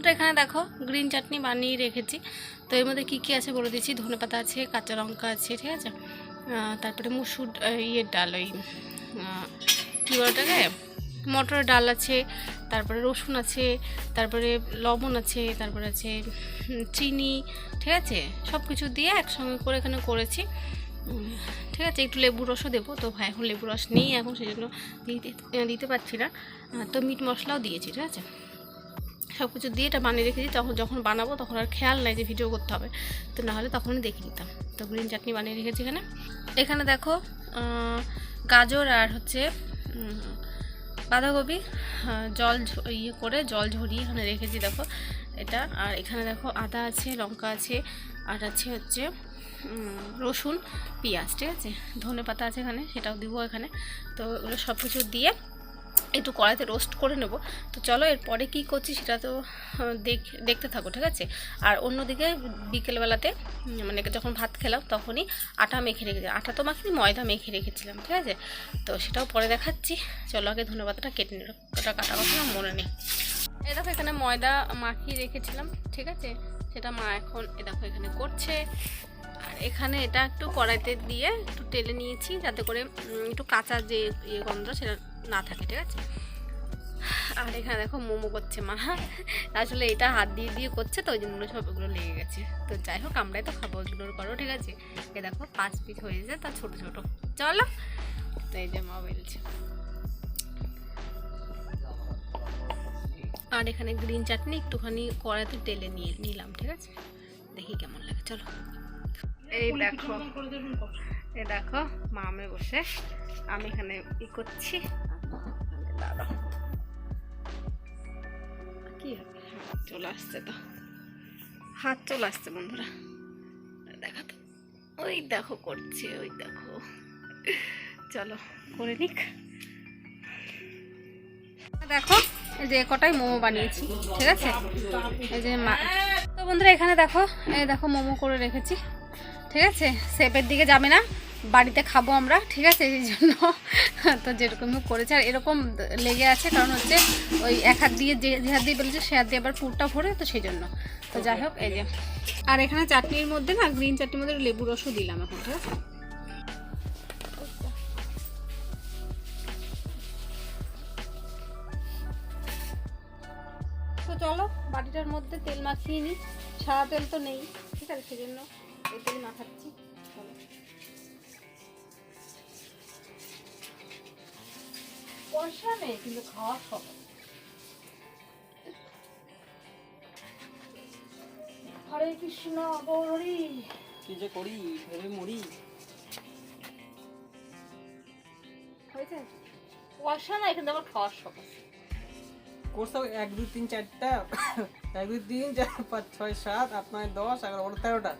বন্ধুরা এখানে দেখো, গ্রিন চাটনি বানিয়ে রেখেছি। তো এর মধ্যে কী কী আছে বলে দিচ্ছি? ধনে পাতা আছে, কাঁচা লঙ্কা আছে, ঠিক আছে? তারপরে মুসুর ইয়ের ডাল, ওই কী বলে মটরের ডাল আছে, তারপরে রসুন আছে, তারপরে লবণ আছে, তারপরে আছে চিনি, ঠিক আছে? সব কিছু দিয়ে একসঙ্গে করে এখানে করেছি। ঠিক আছে? একটু লেবু রসও দেবো। তো ভাই, এখন লেবু রস নেই, এখন সেই জন্য দিতে দিতে পারছি না। তো মিট মশলাও দিয়েছি, ঠিক আছে? সব কিছু দিয়ে এটা বানিয়ে রেখেছি তখন যখন বানাবো তখন আর খেয়াল নাই যে ভিডিও করতে হবে। তো নাহলে তখনই দেখে নিতাম। তো গ্রিন চাটনি বানিয়ে রেখেছি এখানে। এখানে দেখো গাজর আর হচ্ছে বাঁধাকপি জল ইয়ে করে জল ঝরিয়ে এখানে রেখেছি দেখো এটা। আর এখানে দেখো আদা আছে, লঙ্কা আছে, আর আছে হচ্ছে রসুন, পেঁয়াজ, ঠিক আছে? ধনে পাতা আছে এখানে, সেটাও দিব এখানে। তো এগুলো সব কিছু দিয়ে একটু কড়াইতে রোস্ট করে নেব। তো চলো এরপরে কি করছি সেটা তো দেখ, দেখতে থাকো, ঠিক আছে? আর অন্যদিকে বিকেলবেলাতে মানে যখন ভাত খেলাম তখনই আটা মেখে রেখেছি আটা তো মাখিনি, ময়দা মেখে রেখেছিলাম, ঠিক আছে? তো সেটাও পরে দেখাচ্ছি। চলো আগে ধন্যবাদটা কেটে নিল ওটা কাটা কথা মনে নেই। এই দেখো এখানে ময়দা মাখিয়ে রেখেছিলাম, ঠিক আছে? সেটা মা এখন এ দেখো এখানে করছে। আর এখানে এটা একটু কড়াইতে দিয়ে একটু টেলে নিয়েছি, যাতে করে একটু কাঁচা যে ইয়ে গন্ধ সেটা না থাকে, ঠিক আছে? আর এখানে দেখো মোমো করছে মা। আসলে এটা হাত দিয়ে দিয়ে করছে তো, ওই জন্য সব ওগুলো লেগে গেছে। তো যাই হোক, আমরাই তো খাব ওইগুলোর করো, ঠিক আছে? এ দেখো, পাঁচ পিস হয়েছে তা ছোট ছোট। চলো। তো এই যে মা বেলছে। আর এখানে গ্রিন চাটনি একটুখানি কড়াইতে টেলে নিয়ে নিলাম, ঠিক আছে? দেখি কেমন লাগে, চলো। এই দেখো এ দেখো মামে বসে। আমি এখানে ই করছি। হাত চলে আসছে তো। হাত চলে আসছে বন্ধুরা। দেখা তো। ওই দেখো করছে, ওই দেখো। চলো, করে নিক। দেখো, এই যে কটাই মোমো বানিয়েছি, ঠিক আছে? এই যে মা তো বন্ধুরা, এখানে দেখো, এই দেখো মোমো করে রেখেছি, ঠিক আছে? সেপের দিকে যাবে না। বাড়িতে খাব আমরা ঠিক আছে? এই জন্য তো যেরকম করেছে। আর এরকম লেগে আছে কারণ হচ্ছে ওই এক হাত দিয়ে যে যে হাত দিয়ে বেলেছে সে হাত দিয়ে আবার পুরটা ভরে তো সেই জন্য। তো যাই হোক এই যে। আর এখানে চাটনির মধ্যে না গ্রিন চাটনির মধ্যে লেবু রসও দিলাম এখন ঠিক আছে? তো চলো বাটিটার মধ্যে তেল মাখিয়ে নিই। সাদা তেল তো নেই ঠিক আছে? সেজন্য এই তেল মাখাচ্ছি। পয়সা নেই কিন্তু খাওয়া সব। হরে কৃষ্ণ গৌরী। কি যে করি ভেবে মরি। হয়েছে? পয়সা নাই কিন্তু আমার খাওয়ার শখ আছে। কোর্স এক দুই তিন চারটা। এক দুই তিন চার পাঁচ ছয় সাত আট নয় দশ এগারো বারো তেরোটা।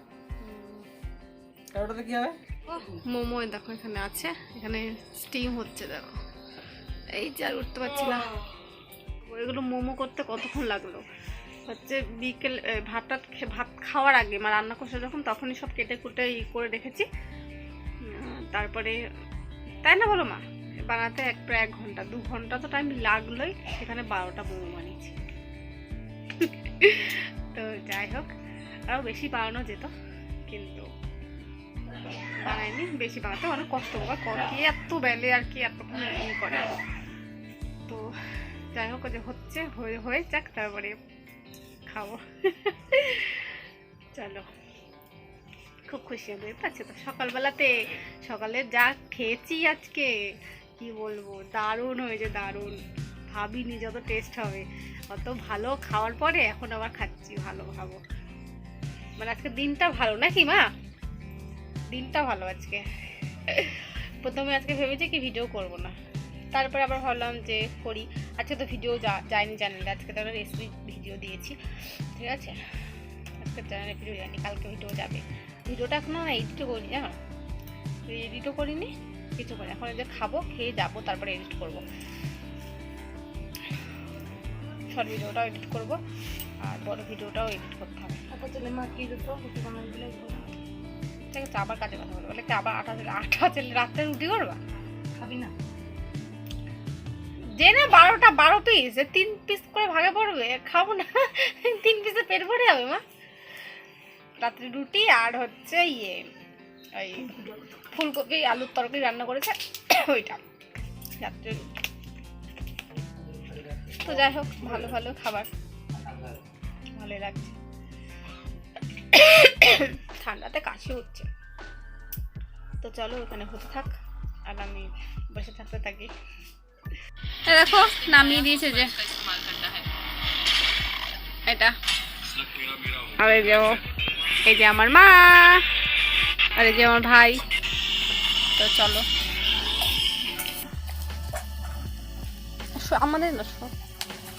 তেরোটাতে কি হবে? মোমো দেখো এখানে আছে। এখানে স্টিম হচ্ছে দেখো। এই যে আর উঠতে পারছি না। এগুলো মোমো করতে কতক্ষণ লাগল? হচ্ছে বিকেল ভাতটা ভাত খাওয়ার আগে মানে রান্না করছে যখন, তখনই সব কেটে কুটে ই করে রেখেছি। তারপরে, তাই না বলো মা? বানাতে এক, প্রায় এক ঘণ্টা, দু ঘণ্টা তো টাইম লাগলোই, সেখানে বারোটা মোমো বানিয়েছি। তো যাই হোক, আরও বেশি বানানো যেত, কিন্তু বানায়নি বেশি বানাতে অনেক কষ্ট হবে ক- এত বেলে আর কি এতক্ষণ করে? তো যাই হোক যে হচ্ছে, হয়ে হয়ে যাক, তারপরে খাব। চলো। খুব খুশি হবে পাচ্ছে তো? সকালবেলাতে সকালে যা খেয়েছি আজকে, কি বলব? দারুণ হয়েছে, দারুণ। ভাবিনি যত টেস্ট হবে। অত ভালো খাওয়ার পরে এখন আবার খাচ্ছি, ভালো খাব। মানে আজকে দিনটা ভালো নাকি মা? দিনটা ভালো আজকে। প্রথমে আজকে ভেবেছি কি ভিডিও করব না। তারপরে আবার ভাবলাম যে করি। আজকে তো ভিডিও যায়নি চ্যানেলে আজকে তো একটা রেসিপি ভিডিও দিয়েছি। ঠিক আছে? আজকে চ্যানেলে ভিডিও যায়নি কালকে ভিডিও যাবে। ভিডিওটা এখনও এডিটও করিনি জানো? এডিটও করিনি কিছু করি এখন যে খাব খেয়ে যাব তারপরে এডিট করব। শর্ট ভিডিওটাও এডিট করব আর বড় ভিডিওটাও এডিট করতে হবে। ঠিক আছে আবার কাজে কথা বলব। বলে আবার আটা আটা চলে রাত্রে রুটি করবা? খাবি না। যে না বারোটা, বারো পিস তিন পিস করে ভাগে পড়বে, খাব না, তিন পিসে পেট ভরে যাবে মা। রাত্রে রুটি আর হচ্ছে ইয়ে ওই ফুলকপি, আলুর তরকারি রান্না করেছে, ওইটা, রাত্রে তো যাই হোক, ভালো ভালো খাবার। ভালোই লাগছে। ঠান্ডাতে কাশি হচ্ছে। তো চলো, ওখানে হতে থাক, আর আমি বসে থাকতে থাকি। দেখো নামিয়ে দিয়েছে যে। এটা। আর এই যে এই যে আমার মা। আর এই যে আমার ভাই। তো চলো। আমাদের না।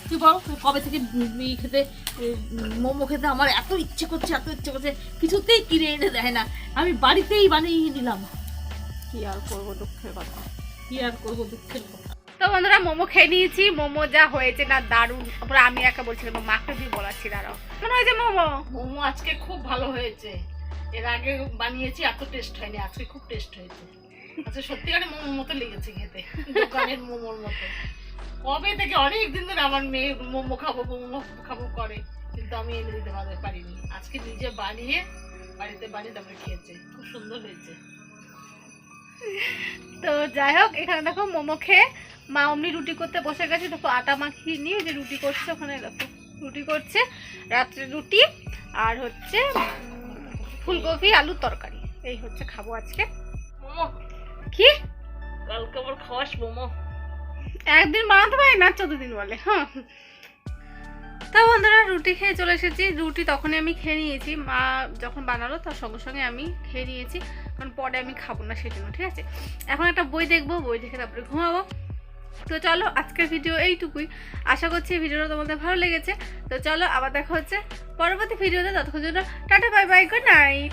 তুই বল কবে থেকে খেতে মোমো খেতে আমার এত ইচ্ছে করছে এত ইচ্ছে করছে কিছুতেই কিনে এনে দেয় না। আমি বাড়িতেই বানিয়ে নিলাম। কি আর করব দুঃখের কথা। কি আর করব দুঃখের কথা? তো বন্ধুরা, মোমো খেয়ে নিয়েছি। মোমো যা হয়েছে না, দারুণ। তারপরে আমি একা বলছিলাম মাকে দিয়ে বলাচ্ছি, দাঁড়াও। মনে হয়েছে মোমো? মোমো আজকে খুব ভালো হয়েছে। এর আগে বানিয়েছি, এত টেস্ট হয়নি, আজকে খুব টেস্ট হয়েছে। আচ্ছা সত্যিকারে মোমোর মতো লেগেছে খেতে, দোকানের মোমোর মতো। কবে থেকে? অনেক দিন ধরে আমার মেয়ে মোমো খাব মোমো খাব করে, কিন্তু আমি এনে দিতে পারিনি। আজকে নিজে বানিয়ে, বাড়িতে বানিয়ে তারপরে খেয়েছে। খুব সুন্দর হয়েছে। তো যাই হোক এখানে দেখো মোমো খেয়ে মা অমনি রুটি করতে বসে গেছে। দেখো আটা মাখিয়ে নিয়ে যে রুটি করছে ওখানে দেখো রুটি করছে। রাত্রে রুটি আর হচ্ছে ফুলকপি আলুর তরকারি। এই হচ্ছে খাব আজকে। মোমো? কি? কালকে আবার খাওয়াস মোমো? একদিন বানাতে পারি না চোদ্দ দিন বলে হ্যাঁ। তা বন্ধুরা রুটি খেয়ে চলে এসেছি। রুটি তখনই আমি খেয়ে নিয়েছি। মা যখন বানালো তার সঙ্গে সঙ্গে আমি খেয়ে নিয়েছি। কারণ পরে আমি খাব না সেই জন্য ঠিক আছে? এখন একটা বই দেখব, বই দেখে তারপরে ঘুমাবো। তো চলো আজকের ভিডিও এইটুকুই। আশা করছি ভিডিওটা তোমাদের ভালো লেগেছে। তো চলো আবার দেখা হচ্ছে পরবর্তী ভিডিওতে। ততক্ষণ জন্য tata, bye bye good night